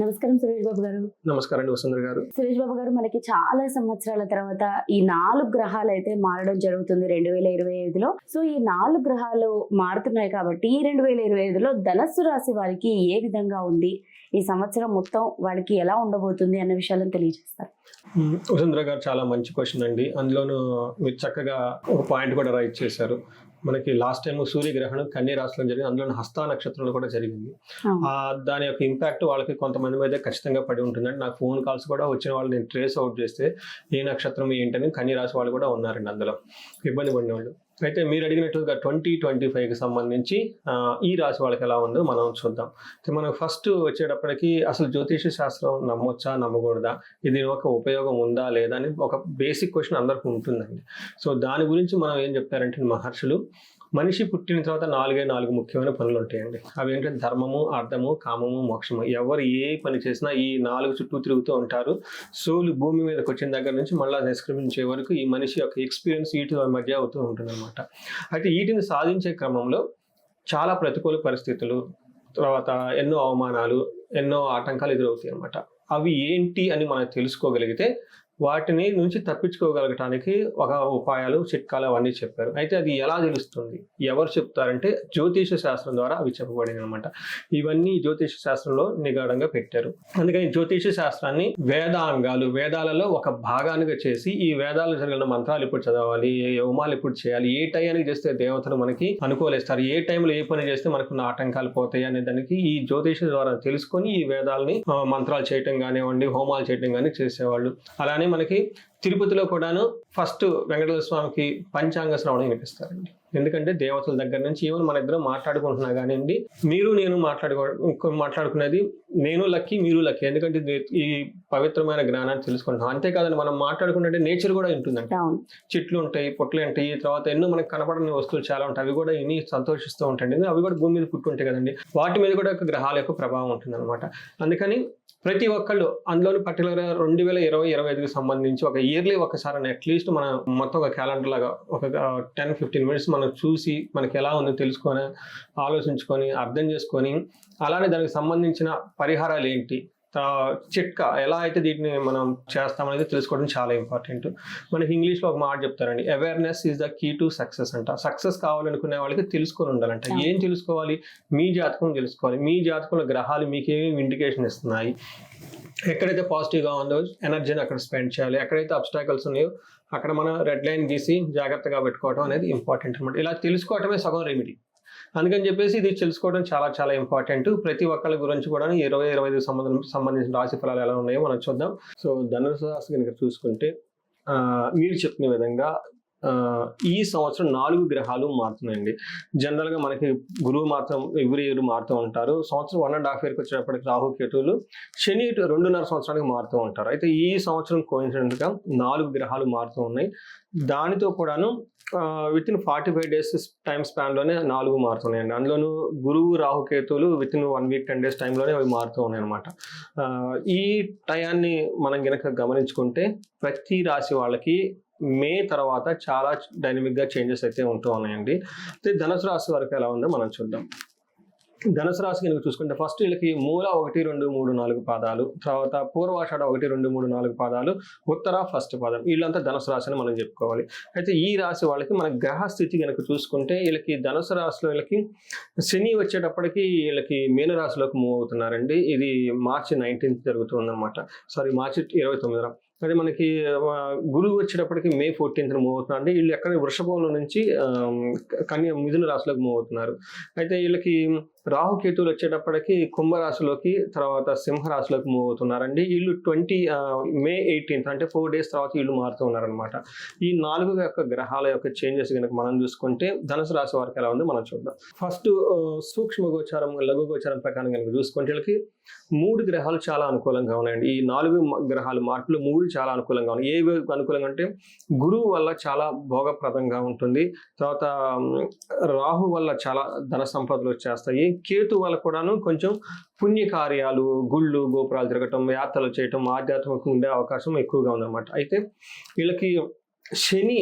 నమస్కారం సురేష్ బాబు గారు. నమస్కారం వసుంధర గారు. సురేష్ బాబు గారు మనకి చాలా సంవత్సరాల తర్వాత ఈ నాలుగు గ్రహాలు అయితే మారడం జరుగుతుంది రెండు వేల ఇరవై ఐదులో. సో ఈ నాలుగు గ్రహాలు మారుతున్నాయి కాబట్టి ఈ రెండు వేల ఇరవై ఐదులో ధనస్సు రాశి వారికి ఏ విధంగా ఉంది? ఈ సంవత్సరం మొత్తం వాళ్ళకి ఎలా ఉండబోతుంది అన్న విషయాలను తెలియజేస్తారు. వసుంధర గారు చాలా మంచి క్వశ్చన్ అండి. అందులోనూ మీరు చక్కగా ఒక పాయింట్ కూడా రైట్ చేశారు. మనకి లాస్ట్ టైం సూర్యగ్రహణం కన్య రాశిలో జరిగింది. అందులో హస్త నక్షత్రంలో కూడా జరిగింది. దాని యొక్క ఇంపాక్ట్ వాళ్ళకి కొంతమంది మీద ఖచ్చితంగా పడి ఉంటుందండి. నాకు ఫోన్ కాల్స్ కూడా వచ్చిన వాళ్ళు నేను ట్రేస్ అవుట్ చేస్తే ఏ నక్షత్రం ఏంటని కన్య రాశి వాళ్ళు కూడా ఉన్నారండి అందులో. ఇబ్బంది పడిన వాళ్ళు. అయితే మీరు అడిగినట్టుగా ట్వంటీ ట్వంటీ ఫైవ్కి సంబంధించి ఈ రాశి వాళ్ళకి ఎలా ఉందో మనం చూద్దాం. అయితే మనం ఫస్ట్ వచ్చేటప్పటికి అసలు జ్యోతిష శాస్త్రం నమ్మొచ్చా నమ్మకూడదా? ఇది ఒక ఉపయోగం ఉందా లేదా అని ఒక బేసిక్ క్వశ్చన్ అందరికీ ఉంటుందండి. సో దాని గురించి మనం ఏం చెప్తారంటే మహర్షులు మనిషి పుట్టిన తర్వాత నాలుగే నాలుగు ముఖ్యమైన పనులు ఉంటాయండి అవి ఏంటంటే ధర్మము అర్థము కామము మోక్షము. ఎవరు ఏ పని చేసినా ఈ నాలుగు చుట్టూ తిరుగుతూ ఉంటారు. సోలు భూమి మీదకి వచ్చిన దగ్గర నుంచి మళ్ళీ నిష్క్రమించే వరకు ఈ మనిషి యొక్క ఎక్స్పీరియన్స్ వీటి మధ్య అవుతూ ఉంటుంది అయితే వీటిని సాధించే క్రమంలో చాలా ప్రతికూల పరిస్థితులు తర్వాత ఎన్నో అవమానాలు ఎన్నో ఆటంకాలు ఎదురవుతాయి అన్నమాట అవి ఏంటి అని మనం తెలుసుకోగలిగితే వాటిని నుంచి తప్పించుకోగలగటానికి ఒక ఉపాయాలు చిట్కాలు అవన్నీ చెప్పారు. అయితే అది ఎలా తెలుస్తుంది? ఎవరు చెప్తారంటే జ్యోతిష శాస్త్రం ద్వారా అవి చెప్పబడింది అనమాట ఇవన్నీ జ్యోతిష శాస్త్రంలో నిగాఢంగా పెట్టారు. అందుకని జ్యోతిష శాస్త్రాన్ని వేదాంగాలు వేదాలలో ఒక భాగానిగా చేసి ఈ వేదాలు జరిగిన మంత్రాలు ఎప్పుడు చదవాలి ఏ హోమాలు ఎప్పుడు చేయాలి ఏ టైంకి చేస్తే దేవతలు మనకి అనుకూలిస్తారు ఏ టైంలో ఏ పని చేస్తే మనకున్న ఆటంకాలు పోతాయి అనే దానికి ఈ జ్యోతిష ద్వారా తెలుసుకొని ఈ వేదాలని మంత్రాలు చేయటం కానివ్వండి హోమాలు చేయటం కానీ చేసేవాళ్ళు. అలానే మనకి తిరుపతిలో కూడాను ఫస్ట్ వెంకటేశ్వర స్వామికి పంచాంగ శ్రవణం వినిపిస్తారండి. ఎందుకంటే దేవతల దగ్గర నుంచి ఈవెన్ మన ఇద్దరం మాట్లాడుకుంటున్నా కానివ్వండి మీరు నేను మాట్లాడుకో మాట్లాడుకునేది నేను లక్కీ మీరు లక్కీ. ఎందుకంటే ఈ పవిత్రమైన జ్ఞానాన్ని తెలుసుకుంటున్నాం. అంతేకాదండి మనం మాట్లాడుకుంటే నేచర్ కూడా ఉంటుందండి. చెట్లు ఉంటాయి పొట్లు ఉంటాయి తర్వాత ఎన్నో మనకు కనపడని వస్తువులు చాలా ఉంటాయి. అవి కూడా ఇన్ని సంతోషిస్తూ ఉంటాయండి అవి కూడా భూమి మీద పుట్టుంటాయి కదండి. వాటి మీద కూడా ఒక గ్రహాల యొక్క ప్రభావం ఉంటుంది అనమాట అందుకని ప్రతి ఒక్కళ్ళు అందులోని పర్టికులర్గా రెండు వేల ఇరవై ఇరవై ఐదుకి సంబంధించి ఒక ఇయర్లీ ఒకసారి అట్లీస్ట్ మన మొత్తం ఒక క్యాలెండర్ లాగా ఒక టెన్ ఫిఫ్టీన్ మినిట్స్ మనం చూసి మనకి ఎలా ఉందో తెలుసుకొని ఆలోచించుకొని అర్థం చేసుకొని అలానే దానికి సంబంధించిన పరిహారాలు ఏంటి చిట్కా ఎలా అయితే దీన్ని మనం చేస్తామనేది తెలుసుకోవడం చాలా ఇంపార్టెంట్. మనకి ఇంగ్లీష్లో ఒక మాట చెప్తారండి awareness is the key to success అంట. సక్సెస్ కావాలనుకునే వాళ్ళకి తెలుసుకొని ఉండాలంట. ఏం తెలుసుకోవాలి? మీ జాతకం తెలుసుకోవాలి. మీ జాతకంలో గ్రహాలు మీకు ఏమేమి ఇండికేషన్ ఇస్తున్నాయి? ఎక్కడైతే పాజిటివ్గా ఉందో ఎనర్జీని అక్కడ స్పెండ్ చేయాలి. ఎక్కడైతే అబ్స్టాకల్స్ ఉన్నాయో అక్కడ మనం రెడ్ లైన్ గీసి జాగ్రత్తగా పెట్టుకోవడం అనేది ఇంపార్టెంట్ అనమాట ఇలా తెలుసుకోవటమే సగం రెమెడీ అందుకని చెప్పేసి ఇది తెలుసుకోవడం చాలా చాలా ఇంపార్టెంట్. ప్రతి ఒక్కరి గురించి కూడా ఇరవై ఇరవై ఐదు సంబంధం సంబంధించిన రాశి ఫలాలు ఎలా ఉన్నాయో మనం చూద్దాం. సో ధనుసు రాశి కనుక చూసుకుంటే ఆ, మీరు చెప్పిన విధంగా ఈ సంవత్సరం నాలుగు గ్రహాలు మారుతున్నాయండి. జనరల్గా మనకి గురువు మాత్రం ఎవ్రీ ఇయర్ మారుతూ ఉంటారు. సంవత్సరం వన్ అండ్ హాఫ్ ఇయర్కి వచ్చేటప్పటికి రాహు కేతువులు శని రెండున్నర సంవత్సరానికి మారుతూ ఉంటారు. అయితే ఈ సంవత్సరం కోయిన్సిడెంట్గా నాలుగు గ్రహాలు మారుతూ ఉన్నాయి. దానితో కూడాను within forty five days time స్పాన్లోనే నాలుగు మారుతున్నాయండి. అందులోనూ గురువు రాహుకేతువులు within one week ten days టైంలోనే అవి మారుతూ ఉన్నాయి అనమాట ఈ టయాన్ని మనం గనక గమనించుకుంటే ప్రతి రాశి వాళ్ళకి మే తర్వాత చాలా డైనమిక్గా చేంజెస్ అయితే ఉంటూ ఉన్నాయండి. అయితే ధనుసు రాశి వరకు ఎలా ఉందో మనం చూద్దాం. ధనుసు రాశి కనుక చూసుకుంటే ఫస్ట్ వీళ్ళకి మూల ఒకటి రెండు మూడు నాలుగు పాదాలు తర్వాత పూర్వాషాఢ ఒకటి రెండు మూడు నాలుగు పాదాలు ఉత్తర ఫస్ట్ పాదం. వీళ్ళంతా ధనుసు రాశి అని మనం చెప్పుకోవాలి. అయితే ఈ రాశి వాళ్ళకి మన గ్రహ స్థితి కనుక చూసుకుంటే వీళ్ళకి ధనుసు రాశిలో వీళ్ళకి శని వచ్చేటప్పటికి వీళ్ళకి మీనరాశిలోకి మూవ్ అవుతున్నారండి. ఇది మార్చి నైన్టీన్త్ జరుగుతుందన్నమాట. సారీ మార్చి ఇరవై తొమ్మిదిన. సరే మనకి గురువు వచ్చేటప్పటికి మే ఫోర్టీన్త్ మూవ్ అవుతున్నారు అంటే వీళ్ళు ఎక్కడ వృషభంలో నుంచి కన్యా కన్య మిథున రాశిలోకి మూవ్ అవుతున్నారు. అయితే వీళ్ళకి రాహుకేతువులు వచ్చేటప్పటికి కుంభరాశిలోకి తర్వాత సింహరాశిలోకి మూవ్ అవుతున్నారండి. వీళ్ళు ట్వంటీ మే ఎయిటీన్త్ అంటే ఫోర్ డేస్ తర్వాత వీళ్ళు మారుతూ ఉన్నారనమాట ఈ నాలుగు యొక్క గ్రహాల యొక్క చేంజెస్ కనుక మనం చూసుకుంటే ధనుసు రాశి వారికి ఎలా ఉంది మనం చూద్దాం. ఫస్ట్ సూక్ష్మ గోచారం లఘు గోచారం ప్రకారం కనుక చూసుకుంటే వీళ్ళకి మూడు గ్రహాలు చాలా అనుకూలంగా ఉన్నాయండి. ఈ నాలుగు గ్రహాలు మార్పులు మూడు చాలా అనుకూలంగా ఉన్నాయి. ఏ అనుకూలంగా అంటే గురువు వల్ల చాలా భోగప్రదంగా ఉంటుంది. తర్వాత రాహు వల్ల చాలా ధన సంపదలు వచ్చేస్తాయి. కేతు వల్ల కూడాను కొంచెం పుణ్య కార్యాలు గుళ్ళు గోపురాలు తిరగటం యాత్రలు చేయటం ఆధ్యాత్మికంగా ఉండే అవకాశం ఎక్కువగా ఉందన్నమాట. అయితే వీళ్ళకి శని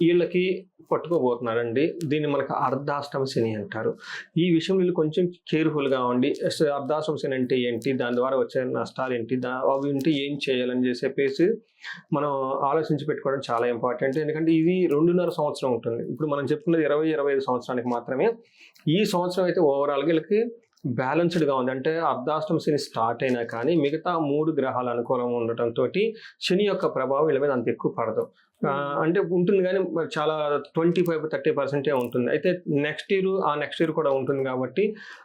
వీళ్ళకి పట్టుకోబోతున్నారండి. దీన్ని మనకు అర్ధాష్టమ శని అంటారు. ఈ విషయం వీళ్ళు కొంచెం కేర్ఫుల్గా ఉండి అర్ధాష్టమ శని అంటే ఏంటి దాని ద్వారా వచ్చే నష్టాలు ఏంటి దా అవి ఉంటే ఏం చేయాలని చెప్పేసి మనం ఆలోచించి పెట్టుకోవడం చాలా ఇంపార్టెంట్. ఎందుకంటే ఇది రెండున్నర సంవత్సరం ఉంటుంది. ఇప్పుడు మనం చెప్పుకున్నది ఇరవై ఇరవై ఐదు సంవత్సరానికి మాత్రమే. ఈ సంవత్సరం అయితే ఓవరాల్గా వీళ్ళకి బ్యాలెన్స్డ్గా ఉంది. అంటే అర్ధాష్టమ శని స్టార్ట్ అయినా కానీ మిగతా మూడు గ్రహాలు అనుకూలంగా ఉండటంతో శని యొక్క ప్రభావం వీళ్ళ మీద అంత ఎక్కువ పడదు. ఆ, అంటే ఉంటుంది కానీ చాలా ట్వంటీ ఫైవ్ థర్టీ పర్సెంటే ఉంటుంది. అయితే నెక్స్ట్ ఇయర్ ఆ నెక్స్ట్ ఇయర్ కూడా ఉంటుంది కాబట్టి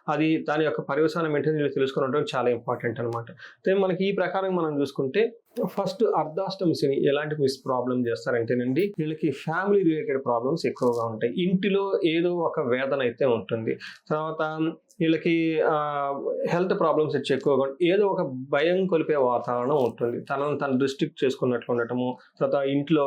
అది దాని యొక్క పర్యవసానం ఏంటో వీళ్ళు తెలుసుకుని ఉండడం చాలా ఇంపార్టెంట్ అనమాట అయితే మనకి ఈ ప్రకారం మనం చూసుకుంటే ఫస్ట్ అర్ధాష్టమ శని ఎలాంటి మిస్ ప్రాబ్లం చేస్తారంటేనండి వీళ్ళకి ఫ్యామిలీ రిలేటెడ్ ప్రాబ్లమ్స్ ఎక్కువగా ఉంటాయి. ఇంటిలో ఏదో ఒక వేదన అయితే ఉంటుంది. తర్వాత వీళ్ళకి హెల్త్ ప్రాబ్లమ్స్ వచ్చి ఎక్కువగా ఏదో ఒక భయం కొలిపే వాతావరణం ఉంటుంది. తనను తను రిస్ట్రిక్ట్ చేసుకున్నట్లు ఉండటము తర్వాత ఇంట్లో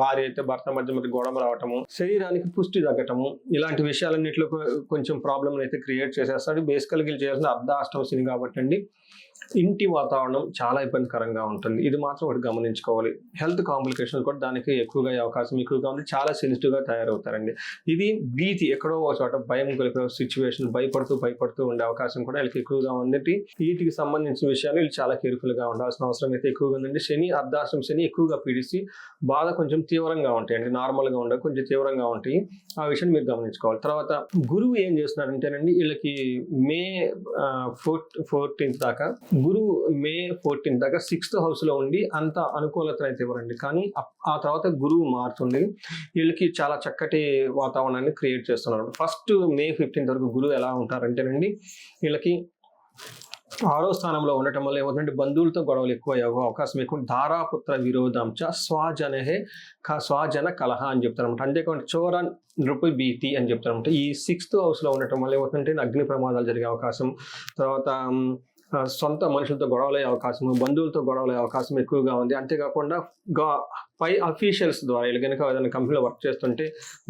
భార్య అయితే భర్త మధ్య మధ్య గొడవ రావటము శరీరానికి పుష్టి తగ్గటము ఇలాంటి విషయాలన్నింటిలో కొంచెం ప్రాబ్లమ్ అయితే క్రియేట్ చేసేస్తాడు. బేసికల్గా వీళ్ళు చేయాల్సిన అర్ధాష్టమశిని కాబట్టి అండి ఇంటి వాతావరణం చాలా ఇబ్బందికరంగా ఉంటుంది. ఇది మాత్రం ఒకటి గమనించుకోవాలి. హెల్త్ కాంప్లికేషన్స్ కూడా దానికి ఎక్కువగా అయ్యే అవకాశం ఎక్కువగా ఉంది. చాలా సెన్సిటివ్గా తయారవుతారండి. ఇది భీతి ఎక్కడో ఒక చోట భయం కలిపే సిచ్యువేషన్ భయపడుతూ భయపడుతూ ఉండే అవకాశం కూడా వీళ్ళకి ఎక్కువగా ఉందండి. వీటికి సంబంధించిన విషయాలు వీళ్ళు చాలా కేర్ఫుల్గా ఉండాల్సిన అవసరం అయితే ఎక్కువగా ఉందండి. శని అర్ధాశ్రం శని ఎక్కువగా పీడిసి బాధ కొంచెం తీవ్రంగా ఉంటాయండి. నార్మల్గా ఉండవు కొంచెం తీవ్రంగా ఉంటాయి. ఆ విషయం మీరు గమనించుకోవాలి. తర్వాత గురువు ఏం చేస్తున్నారంటేనండి వీళ్ళకి మే ఫోర్త్ ఫోర్టీన్త్ దాకా గురువు మే ఫోర్టీన్త్ దాకా సిక్స్త్ హౌస్లో ఉండి అంత అనుకూలత అయితే ఇవ్వరండి. కానీ ఆ- ఆ తర్వాత గురువు మారుతుంది వీళ్ళకి చాలా చక్కటి వాతావరణాన్ని క్రియేట్ చేస్తున్నారు. ఫస్ట్ మే ఫిఫ్టీన్త్ వరకు గురువు ఎలా ఉంటారంటేనండి వీళ్ళకి ఆరో స్థానంలో ఉండటం వల్ల ఏమవుతుందంటే బంధువులతో గొడవలు ఎక్కువ అయ్యే అవకాశం ఎక్కువ. ధారాపుత్ర విరోధంచ స్వజనహే క స్వాజన కలహ అని చెప్తారన్నమాట. అంతేకాకుండా చోర నృపి భీతి అని చెప్తారన్నమాట. ఈ సిక్స్త్ హౌస్లో ఉండటం వల్ల ఏమవుతుందంటే అగ్ని ప్రమాదాలు జరిగే అవకాశం తర్వాత సొంత మనుషులతో గొడవలయ్యే అవకాశం బంధువులతో గొడవలయ్యే అవకాశం ఎక్కువగా ఉంది. అంతేకాకుండా గా పై అఫీషియల్స్ ద్వారా వీళ్ళు కనుక ఏదైనా కంపెనీలో వర్క్ చేస్తుంటే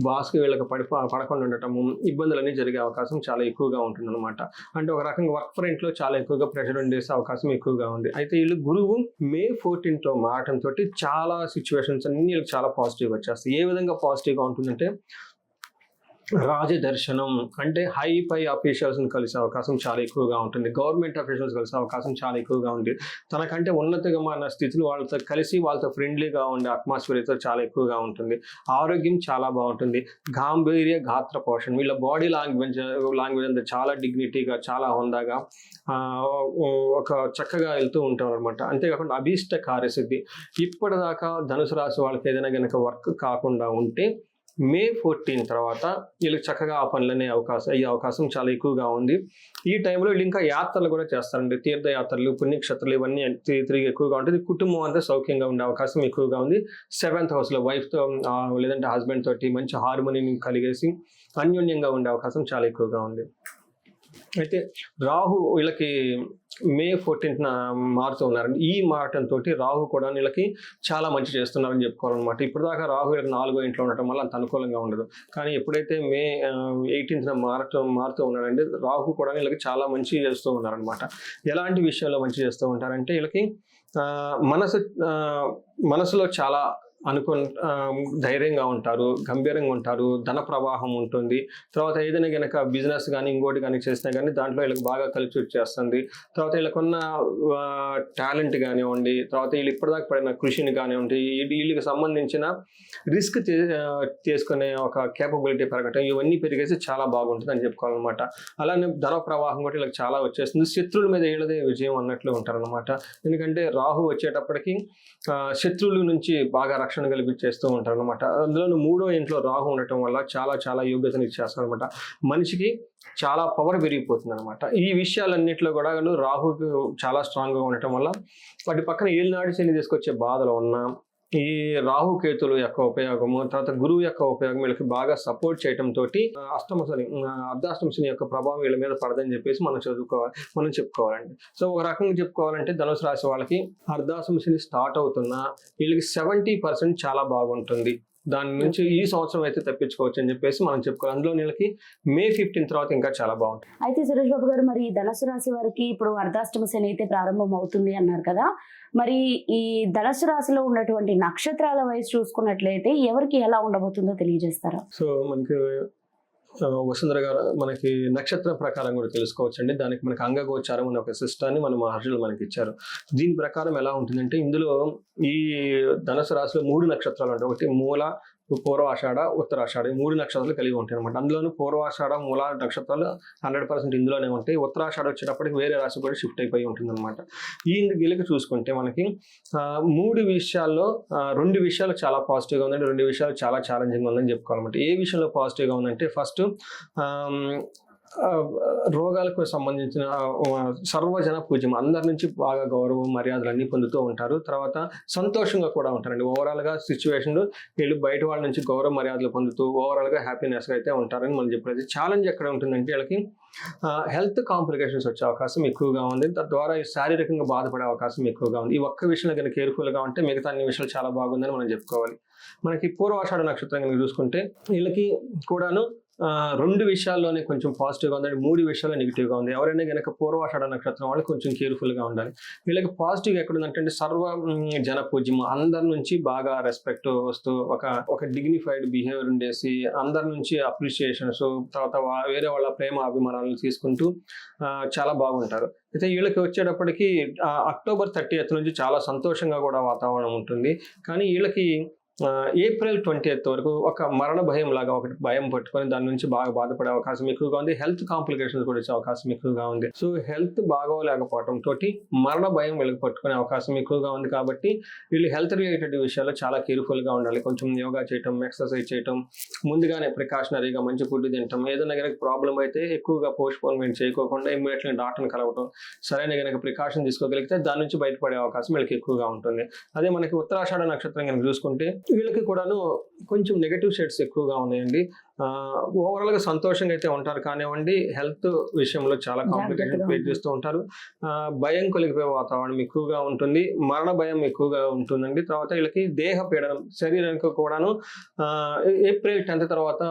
బాస్కి వీళ్ళకి పడి పడకుండా ఉండటము ఇబ్బందులన్నీ జరిగే అవకాశం చాలా ఎక్కువగా ఉంటుంది అనమాట అంటే ఒక రకంగా వర్క్ ఫ్రంట్లో చాలా ఎక్కువగా ప్రెషర్ ఉండేసే అవకాశం ఎక్కువగా ఉంది. అయితే వీళ్ళు గురువు మే ఫోర్టీన్తో మారటంతో చాలా సిచ్యువేషన్స్ అన్ని వీళ్ళకి చాలా పాజిటివ్ వచ్చేస్తాయి. ఏ విధంగా పాజిటివ్గా ఉంటుందంటే రాజదర్శనం అంటే హై పై అఫీషియల్స్ని కలిసే అవకాశం చాలా ఎక్కువగా ఉంటుంది. గవర్నమెంట్ అఫీషియల్స్ కలిసే అవకాశం చాలా ఎక్కువగా ఉంది. తనకంటే ఉన్నతగా మన స్థితిలో వాళ్ళతో కలిసి వాళ్ళతో ఫ్రెండ్లీగా ఉండే అట్మాస్ఫియర్ అయితే చాలా ఎక్కువగా ఉంటుంది. ఆరోగ్యం చాలా బాగుంటుంది. గాంభీర్య గాత్ర పోషణ. వీళ్ళ బాడీ లాంగ్వేజ్ లాంగ్వేజ్ అంతా చాలా డిగ్నిటీగా చాలా హుందాగా ఒక చక్కగా వెళ్తూ ఉంటాం అనమాట అంతేకాకుండా అభీష్ట కార్యసిద్ధి. ఇప్పటిదాకా ధనుసు రాశి వాళ్ళకి ఏదైనా కనుక వర్క్ కాకుండా ఉంటే మే ఫోర్టీన్ తర్వాత వీళ్ళకి చక్కగా ఆ పనులనే అవకాశం అయ్యే అవకాశం చాలా ఎక్కువగా ఉంది. ఈ టైంలో వీళ్ళు ఇంకా యాత్రలు కూడా చేస్తారండి. తీర్థయాత్రలు పుణ్యక్షేత్రాలు ఇవన్నీ తిరిగి ఎక్కువగా ఉంటుంది. కుటుంబం అంతా సౌఖ్యంగా ఉండే అవకాశం ఎక్కువగా ఉంది. సెవెంత్ హౌస్లో వైఫ్తో లేదంటే హస్బెండ్ తోటి మంచి హార్మోనీని కలిగేసి అన్యోన్యంగా ఉండే అవకాశం చాలా ఎక్కువగా ఉంది. అయితే రాహు వీళ్ళకి మే ఫోర్టీన్త్న మారుతూ ఉన్నారండి. ఈ మారటంతో రాహు కూడా వీళ్ళకి చాలా మంచి చేస్తున్నారని చెప్పుకోవాలన్నమాట. ఇప్పుడు దాకా రాహు వీళ్ళకి నాలుగో ఇంట్లో ఉండటం వల్ల అంత అనుకూలంగా ఉండదు. కానీ ఎప్పుడైతే మే ఎయిటీన్త్న మారటం మారుతూ ఉన్నారండి రాహు కూడా వీళ్ళకి చాలా మంచి చేస్తూ ఉన్నారనమాట ఎలాంటి విషయంలో మంచి చేస్తూ ఉంటారంటే వీళ్ళకి మనసు మనసులో చాలా అనుకు ధైర్యంగా ఉంటారు గంభీరంగా ఉంటారు ధన ప్రవాహం ఉంటుంది. తర్వాత ఏదైనా కనుక బిజినెస్ కానీ ఇంకోటి కానీ చేసినా కానీ దాంట్లో వీళ్ళకి బాగా కలిసి వచ్చేస్తుంది తర్వాత వీళ్ళకున్న టాలెంట్ కానివ్వండి తర్వాత వీళ్ళు ఇప్పటిదాకా పడిన కృషిని కానివ్వండి వీళ్ళకి సంబంధించిన రిస్క్ తీసుకునే ఒక కేపబిలిటీ పెరగటం ఇవన్నీ పెరిగేసి చాలా బాగుంటుంది అని చెప్పుకోవాలన్నమాట. అలానే ధన ప్రవాహం కూడా వీళ్ళకి చాలా వచ్చేస్తుంది. శత్రువుల మీద వీళ్ళదే విజయం అన్నట్లు ఉంటారనమాట ఎందుకంటే రాహు వచ్చేటప్పటికి శత్రువుల నుంచి బాగా రక్షణ కల్పించేస్తూ ఉంటారు అనమాట అందులో మూడో ఇంట్లో రాహు ఉండటం వల్ల చాలా చాలా యోగ్యతను ఇచ్చేస్తారు అనమాట మనిషికి చాలా పవర్ పెరిగిపోతుంది అనమాట ఈ విషయాలన్నింటిలో కూడా రాహుకి రాహుకు చాలా స్ట్రాంగ్గా ఉండటం వల్ల వాటి పక్కన ఏలినాడు శని తీసుకొచ్చే బాధలు ఉన్నా ఈ రాహుకేతుల యొక్క ఉపయోగము తర్వాత గురువు యొక్క ఉపయోగం వీళ్ళకి బాగా సపోర్ట్ చేయటం తోటి అష్టమ శని అర్ధాష్టమ శని యొక్క ప్రభావం వీళ్ళ మీద పడదని చెప్పేసి మనం చదువుకోవాలి మనం చెప్పుకోవాలండి. సో ఒక రకంగా చెప్పుకోవాలంటే ధనుసు రాశి వాళ్ళకి అర్ధాష్టమ శని స్టార్ట్ అవుతున్నా వీళ్ళకి సెవెంటీ పర్సెంట్ చాలా బాగుంటుంది. దాని నుంచి ఈ సంవత్సరం అయితే తప్పించుకోవచ్చు అని చెప్పేసి మనం చెప్పుకోవాలి. అందులో వీళ్ళకి మే ఫిఫ్టీన్ తర్వాత ఇంకా చాలా బాగుంటుంది. అయితే సురేష్ బాబు గారు మరి ఈ ధనస్సు రాశి వారికి ఇప్పుడు అర్ధాష్టమ శని అయితే ప్రారంభం అవుతుంది అన్నారు కదా. మరి ఈ ధనస్సు రాశిలో ఉన్నటువంటి నక్షత్రాల వయసు చూసుకున్నట్లయితే ఎవరికి ఎలా ఉండబోతుందో తెలియజేస్తారా? సో మనకి వసుంధర గారు మనకి నక్షత్ర ప్రకారం కూడా తెలుసుకోవచ్చు అండి దానికి మనకి అంగగోచారం అనే ఒక సిస్టాన్ని మన మహర్షులు మనకి ఇచ్చారు. దీని ప్రకారం ఎలా ఉంటుందంటే ఇందులో ఈ ధనుసు రాశిలో మూడు నక్షత్రాలు ఉంటాయి. ఒకటి మూల పూర్వాషాఢ ఉత్తరాషాఢ ఈ మూడు నక్షత్రాలు కలిగి ఉంటాయి అనమాట అందులోనూ పూర్వాషాఢ మూల నక్షత్రాలు హండ్రెడ్ పర్సెంట్ ఇందులోనే ఉంటాయి. ఉత్తరాషాఢ వచ్చేటప్పటికి వేరే రాశి కూడా షిఫ్ట్ అయిపోయి ఉంటుంది అనమాట ఈ గిలికి చూసుకుంటే మనకి మూడు విషయాల్లో రెండు విషయాలు చాలా పాజిటివ్గా ఉందండి రెండు విషయాలు చాలా ఛాలెంజింగ్ ఉందని చెప్పుకోవాలన్నమాట. ఏ విషయంలో పాజిటివ్గా ఉందంటే ఫస్ట్ రోగాలకు సంబంధించిన సర్వజన పూజ్యం. అందరి నుంచి బాగా గౌరవం మర్యాదలు అన్నీ పొందుతూ ఉంటారు. తర్వాత సంతోషంగా కూడా ఉంటారండి. ఓవరాల్గా సిచ్యువేషన్లు వీళ్ళు బయట వాళ్ళ నుంచి గౌరవ మర్యాదలు పొందుతూ ఓవరాల్గా హ్యాపీనెస్గా అయితే ఉంటారని మనం చెప్పేది. ఛాలెంజ్ ఎక్కడ ఉంటుందంటే వీళ్ళకి హెల్త్ కాంప్లికేషన్స్ వచ్చే అవకాశం ఎక్కువగా ఉంది. తద్వారా శారీరకంగా బాధపడే అవకాశం ఎక్కువగా ఉంది. ఈ ఒక్క విషయంలో కనుక కేర్ఫుల్గా ఉంటే మిగతా అన్ని విషయాలు చాలా బాగుందని మనం చెప్పుకోవాలి. మనకి పూర్వాషాఢ నక్షత్రం కనుక చూసుకుంటే వీళ్ళకి కూడాను రెండు విషయాల్లోనే కొంచెం పాజిటివ్గా ఉందండి. మూడు విషయాల్లో నెగిటివ్గా ఉంది. ఎవరైనా కనుక పూర్వాషాఢ నక్షత్రం వాళ్ళు కొంచెం కేర్ఫుల్గా ఉండాలి. వీళ్ళకి పాజిటివ్ ఎక్కడ ఉందంటే సర్వ జన పూజ్యం అందరి నుంచి బాగా రెస్పెక్ట్ వస్తూ ఒక ఒక డిగ్నిఫైడ్ బిహేవియర్ ఉండేసి అందరి నుంచి అప్రిషియేషన్స్ తర్వాత వేరే వాళ్ళ ప్రేమ అభిమానాలను తీసుకుంటూ చాలా బాగుంటారు. అయితే వీళ్ళకి వచ్చేటప్పటికి అక్టోబర్ థర్టీ నుంచి చాలా సంతోషంగా కూడా వాతావరణం ఉంటుంది. కానీ వీళ్ళకి ఏప్రిల్ ట్వంటీ వరకు ఒక మరణ భయం లాగా ఒకటి భయం పట్టుకొని దాని నుంచి బాగా బాధపడే అవకాశం ఎక్కువగా ఉంది. హెల్త్ కాంప్లికేషన్స్ కూడా వచ్చే అవకాశం ఎక్కువగా ఉంది. సో హెల్త్ బాగోలేకపోవడం తోటి మరణ భయం వీళ్ళకి పట్టుకునే అవకాశం ఎక్కువగా ఉంది కాబట్టి వీళ్ళు హెల్త్ రిలేటెడ్ విషయాల్లో చాలా కేర్ఫుల్గా ఉండాలి. కొంచెం యోగా చేయటం ఎక్సర్సైజ్ చేయటం ముందుగానే ప్రికాషనరీగా మంచి ఫుడ్ తినటం ఏదైనా కనుక ప్రాబ్లం అయితే ఎక్కువగా పోస్ట్పోన్మెంట్ చేయకోకుండా ఇమ్మీడియట్లీ డాక్టర్ని కలవటం సరైన కనుక ప్రికాషన్ తీసుకోగలిగితే దాని నుంచి బయటపడే అవకాశం వీళ్ళకి ఎక్కువగా ఉంటుంది. అదే మనకి ఉత్తరాషాఢ నక్షత్రం కనుక చూసుకుంటే వీళ్ళకి కూడాను కొంచెం నెగటివ్ షేడ్స్ ఎక్కువగా ఉన్నాయండి. ఓవరాల్గా సంతోషంగా అయితే ఉంటారు. కానివ్వండి హెల్త్ విషయంలో చాలా కాంప్లికేషన్ ఫేస్ ఉంటారు. చేస్తూ ఉంటారు. భయం కలిగిపోయే వాతావరణం ఎక్కువగా ఉంటుంది. మరణ భయం ఎక్కువగా ఉంటుందండి. తర్వాత వీళ్ళకి దేహ పీడనం శరీరానికి కూడాను ఏప్రిల్ టెన్త్ తర్వాత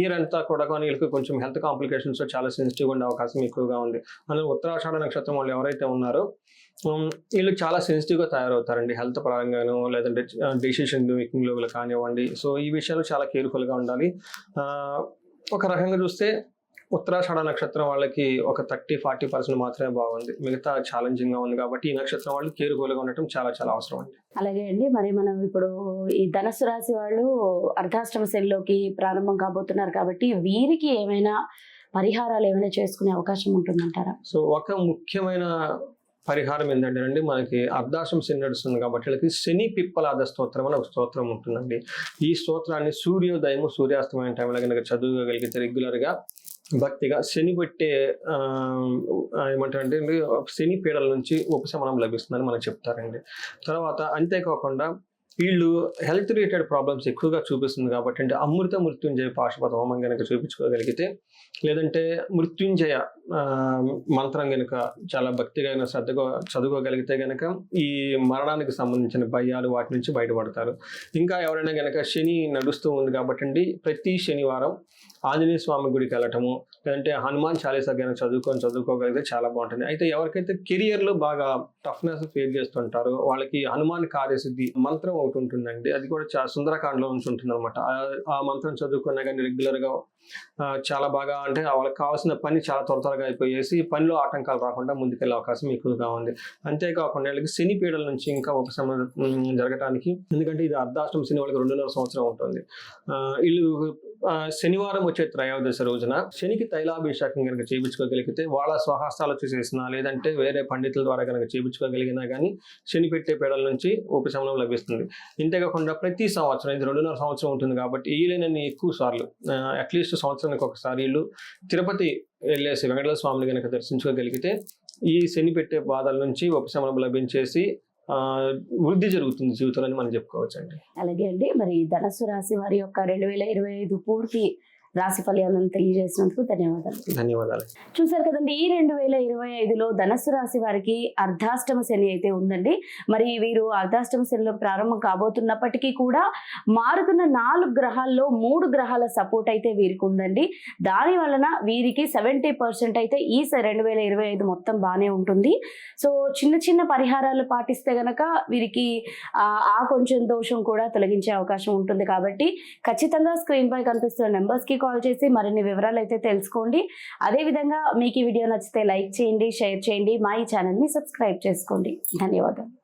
ఇయర్ అంతా కూడా కానీ వీళ్ళకి కొంచెం హెల్త్ కాంప్లికేషన్స్ చాలా సెన్సిటివ్ ఉండే అవకాశం ఎక్కువగా ఉంది. అందులో ఉత్తరాషాఢ నక్షత్రం వాళ్ళు ఎవరైతే ఉన్నారో వీళ్ళు చాలా సెన్సిటివ్గా తయారవుతారండి. హెల్త్ పరంగాను లేదంటే డెసిషన్ మేకింగ్లో కానివ్వండి. సో ఈ విషయాలు చాలా కేర్ఫుల్గా ఉండాలి. ఒక రకంగా చూస్తే ఉత్తరాషాఢ నక్షత్రం వాళ్ళకి ఒక థర్టీ ఫార్టీ పర్సెంట్ మాత్రమే బాగుంది. మిగతా ఛాలెంజింగ్గా ఉంది కాబట్టి ఈ నక్షత్రం వాళ్ళు కేర్ఫుల్గా ఉండటం చాలా చాలా అవసరం అండి. అలాగే అండి మరి మనం ఇప్పుడు ఈ ధనస్సు రాశి వాళ్ళు అర్ధాష్టమ శనిలోకి ప్రారంభం కాబోతున్నారు కాబట్టి వీరికి ఏమైనా పరిహారాలు ఏమైనా చేసుకునే అవకాశం ఉంటుందంటారా? సో ఒక ముఖ్యమైన పరిహారం ఏంటంటే అండి మనకి అర్ధాశం శని నడుస్తుంది కాబట్టి వీళ్ళకి శని పిప్పలాద స్తోత్రం అని ఒక స్తోత్రం ఉంటుందండి. ఈ స్తోత్రాన్ని సూర్యోదయము సూర్యాస్తమయం టైంలో కనుక చదువుకోగలిగితే రెగ్యులర్గా భక్తిగా శని పెట్టే ఏమంటారంటే శని పీడల నుంచి ఉపశమనం లభిస్తుందని మనకు చెప్తారండి. తర్వాత అంతేకాకుండా వీళ్ళు హెల్త్ రిలేటెడ్ ప్రాబ్లమ్స్ ఎక్కువగా చూపిస్తుంది కాబట్టి అంటే అమృత మృత్యుంజయ పాశుపత హోమం కనుక చూపించుకోగలిగితే లేదంటే మృత్యుంజయ మంత్రం కనుక చాలా భక్తిగా అయినా శ్రద్ధగా చదువుకోగలిగితే కనుక ఈ మరణానికి సంబంధించిన భయాలు వాటి నుంచి బయటపడతారు. ఇంకా ఎవరైనా కనుక శని నడుస్తూ ఉంది కాబట్టి అండి ప్రతి శనివారం ఆంజనేయ స్వామి గుడికి వెళ్ళటము లేదంటే హనుమాన్ చాలీసా కనుక చదువుకొని చదువుకోగలిగితే చాలా బాగుంటుంది. అయితే ఎవరికైతే కెరియర్లో బాగా టఫ్నెస్ ఫేస్ చేస్తుంటారో వాళ్ళకి హనుమాన్ కార్యసిద్ధి మంత్రం ఒకటి ఉంటుందండి అది కూడా చాలా సుందరకాండలో నుంచి ఉంటుంది అనమాట ఆ మంత్రం చదువుకున్నా కానీ రెగ్యులర్గా చాలా బాగా అంటే వాళ్ళకి కావాల్సిన పని చాలా త్వర త్వరగా అయిపోయేసి పనిలో ఆటంకాలు రాకుండా ముందుకెళ్ళే అవకాశం ఎక్కువగా ఉంది. అంతేకాకుండా వీళ్ళకి శని పీడల నుంచి ఇంకా ఉపశమనం జరగటానికి ఎందుకంటే ఇది అర్ధాష్టం శని వాళ్ళకి రెండున్నర సంవత్సరం ఉంటుంది. వీళ్ళు శనివారం వచ్చే త్రయోదశ రోజున శనికి తైలాభిషేకం కనుక చేయించుకోగలిగితే వాళ్ళ స్వహస్తాలు చేసిన లేదంటే వేరే పండితుల ద్వారా కనుక చేయించుకోగలిగినా కానీ శని పెట్టే పీడల నుంచి ఉపశమనం లభిస్తుంది. ఇంతేకాకుండా ప్రతి సంవత్సరం ఇది రెండున్నర సంవత్సరం ఉంటుంది కాబట్టి వీలైనన్ని ఎక్కువ సార్లు అట్లీస్ట్ సంవత్సరానికి ఒకసారి వీళ్ళు తిరుపతి వెళ్ళేసి వెంకటేశ్వర స్వామిని కనుక దర్శించుకోగలిగితే ఈ శని పెట్టే బాధల నుంచి ఉపశమనం లభించేసి వృద్ధి జరుగుతుంది జీవితంలో మనం చెప్పుకోవచ్చు అండి అలాగే అండి. మరి ధనస్సు రాశి వారి యొక్క రెండు వేల ఇరవై ఐదు పూర్తి రాశి ఫలితాలను తెలియజేసినందుకు ధన్యవాదాలు. ధన్యవాదాలు. చూసారు కదండి ఈ రెండు వేల ఇరవై ఐదులో ధనస్సు రాశి వారికి అర్ధాష్టమ శని అయితే ఉందండి. మరి వీరు అర్ధాష్టమ శనిలో ప్రారంభం కాబోతున్నప్పటికీ కూడా మారుతున్న నాలుగు గ్రహాల్లో మూడు గ్రహాల సపోర్ట్ అయితే వీరికి ఉందండి. దాని వలన వీరికి సెవెంటీ పర్సెంట్ అయితే ఈ రెండు వేల ఇరవై ఐదు మొత్తం బాగానే ఉంటుంది. సో చిన్న చిన్న పరిహారాలు పాటిస్తే గనక వీరికి ఆ ఆ కొంచెం దోషం కూడా తొలగించే అవకాశం ఉంటుంది కాబట్టి ఖచ్చితంగా స్క్రీన్ పై కనిపిస్తున్న నెంబర్స్కి కాల్ చేసి మరిన్ని వివరాలు అయితే తెలుసుకోండి. అదేవిధంగా మీకు ఈ వీడియో నచ్చితే లైక్ చేయండి షేర్ చేయండి మా ఈ ఛానల్ని సబ్స్క్రైబ్ చేసుకోండి. ధన్యవాదాలు.